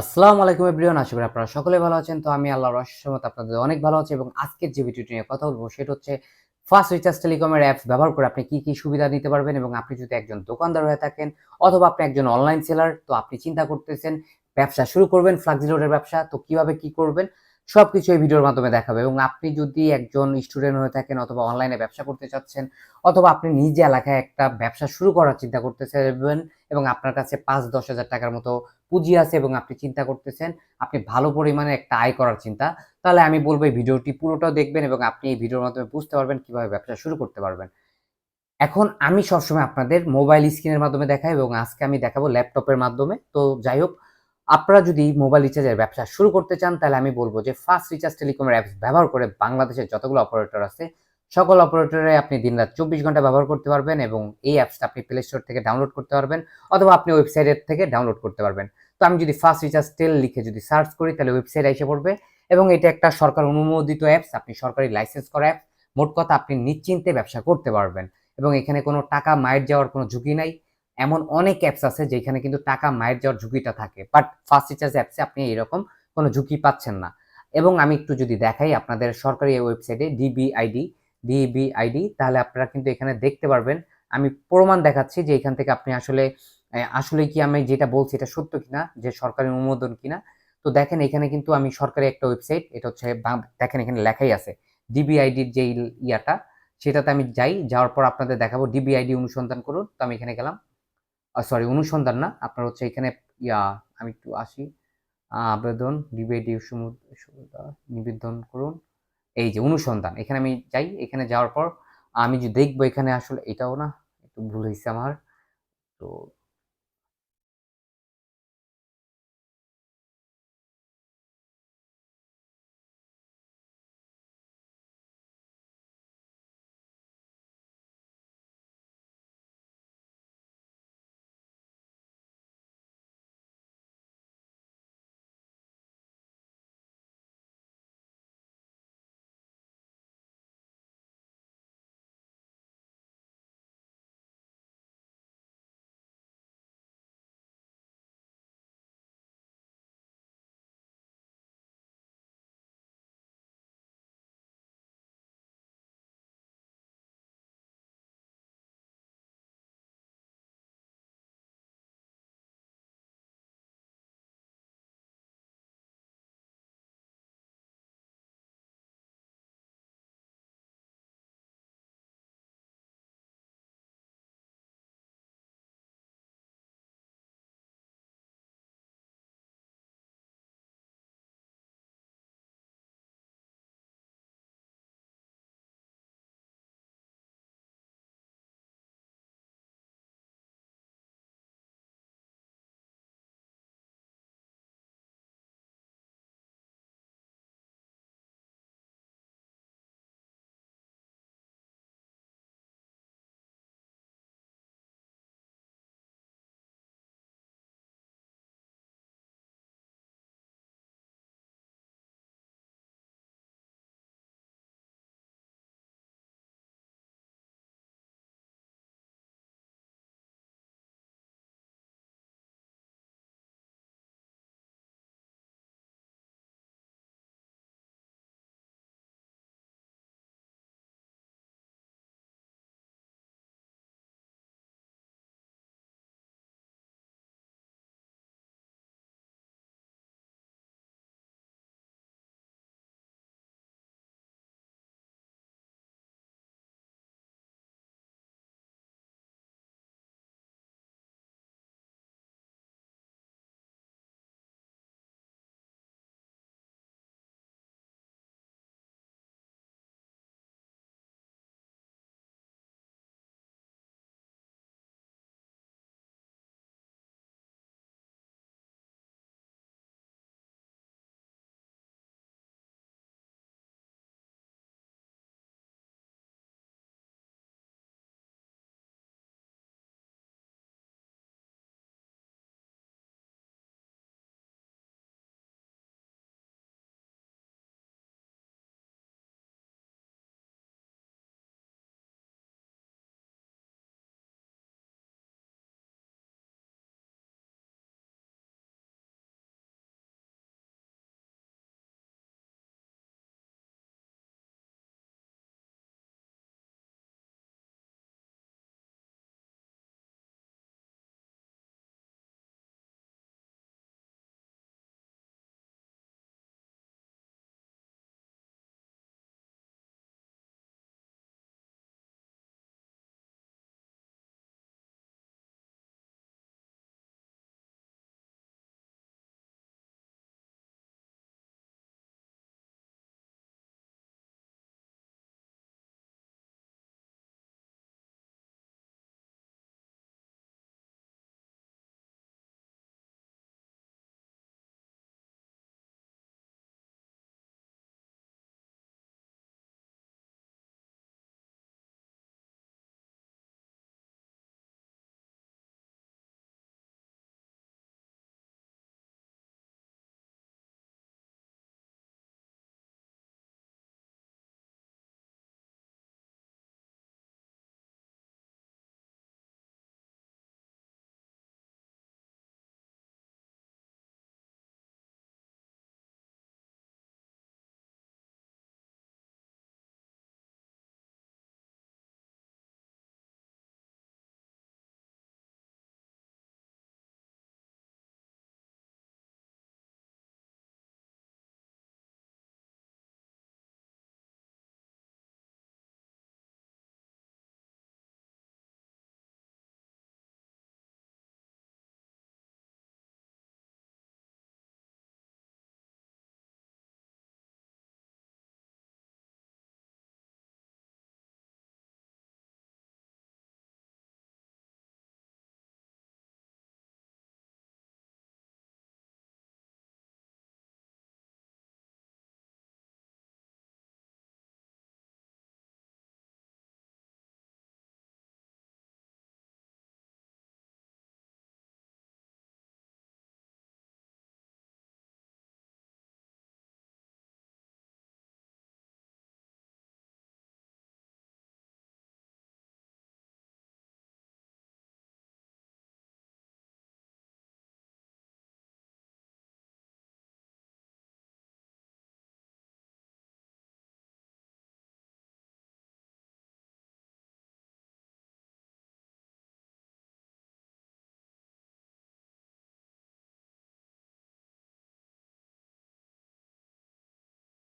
আসসালামু আলাইকুম এভরিওয়ান, আশা করি আপনারা সকলে ভালো আছেন। তো আমি আল্লাহর রহমত আপনাদের অনেক ভালো আছে এবং আজকের যে ভিডিওটি নিয়ে কথা বলব সেটা হচ্ছে ফার্স্ট রিচার্জ টেলিকমের অ্যাপস ব্যবহার করে আপনি কি কি সুবিধা নিতে পারবেন এবং আপনি যদি একজন দোকানদার হয়ে থাকেন অথবা আপনি একজন অনলাইন সেলার তো আপনি চিন্তা করতেছেন ব্যবসা শুরু করবেন ফ্লাক্সিলোডের ব্যবসা, তো কীভাবে কি করবেন? সবকিছু এই ভিডিওর মাধ্যমে দেখাবে এবং আপনি যদি একজন স্টুডেন্ট হয়ে থাকেন অথবা অনলাইনে ব্যবসা করতে চাচ্ছেন অথবা আপনি নিজে এলাকায় একটা ব্যবসা শুরু করার চিন্তা করতে চাইবেন এবং আপনার কাছে পাঁচ দশ হাজার টাকার মতো পুঁজি আছে এবং আপনি চিন্তা করতেছেন, আপনি ভালো পরিমাণে একটা আয় করার চিন্তা, তাহলে আমি বলব এই ভিডিওটি পুরোটাও দেখবেন এবং আপনি এই ভিডিওর মাধ্যমে বুঝতে পারবেন কীভাবে ব্যবসা শুরু করতে পারবেন। এখন আমি সবসময় আপনাদের মোবাইল স্ক্রিনের মাধ্যমে দেখাই এবং আজকে আমি দেখাবো ল্যাপটপের মাধ্যমে, তো যাই হোক আপনারা যদি মোবাইল রিচার্জের ব্যবসা শুরু করতে চান, তাহলে আমি বলব যে ফার্স্ট রিচার্জ টেলিকমের অ্যাপস ব্যবহার করে বাংলাদেশের যতগুলো অপারেটর আছে, সকল অপারেটরে আপনি দিনরাত চব্বিশ ঘণ্টা ব্যবহার করতে পারবেন এবং এই অ্যাপসটা আপনি প্লে স্টোর থেকে ডাউনলোড করতে পারবেন অথবা আপনি ওয়েবসাইটের থেকে ডাউনলোড করতে পারবেন। তো আমি যদি ফার্স্ট রিচার্জ টেল লিখে যদি সার্চ করি, তাহলে ওয়েবসাইট এসে পড়বে এবং এটা একটা সরকার অনুমোদিত অ্যাপস আপনি সরকারি লাইসেন্স করা অ্যাপস মোট কথা আপনি নিশ্চিন্তে ব্যবসা করতে পারবেন এবং এখানে কোনো টাকা মায়ের যাওয়ার কোনো ঝুঁকি নাই। এমন অনেক অ্যাপস আছে যেখানে কিন্তু টাকা মায়ের যাওয়ার ঝুঁকিটা থাকে। বাট ফার্স্ট রিচার্জ অ্যাপসে আপনি এরকম কোনো ঝুঁকি পাচ্ছেন না। এবং আমি একটু যদি দেখাই আপনাদের সরকারি ওয়েবসাইটে ডিবিআইডি ডিবিআইডি তাহলে আপনারা কিন্তু এখানে দেখতে পারবেন। আমি প্রমাণ দেখাচ্ছি যে এখান থেকে আপনি আসলে আসলে কি আমি যেটা বলছি এটা সত্য কিনা, যে সরকারি অনুমোদন কিনা। তো দেখেন এখানে কিন্তু আমি সরকারি একটা ওয়েবসাইট এটা হচ্ছে দেখেন এখানে লেখাই আছে ডিবিআইডির যে ইয়াটা, সেটাতে আমি যাই, যাওয়ার পর আপনাদের দেখাবো ডিবিআইডি অনুসন্ধান করুন। তো আমি এখানে গেলাম। সরি অনুসন্ধান না, আপনার হচ্ছে এখানে, ইয়া, আমি একটু আসি। আবেদন সুবিধা নিবেদন করুন। এই যে অনুসন্ধান, এখানে আমি যাই, এখানে যাওয়ার পর, আমি যে দেখব এখানে আসলে এটাও না, একটু ভুল হয়েছে আমার। তো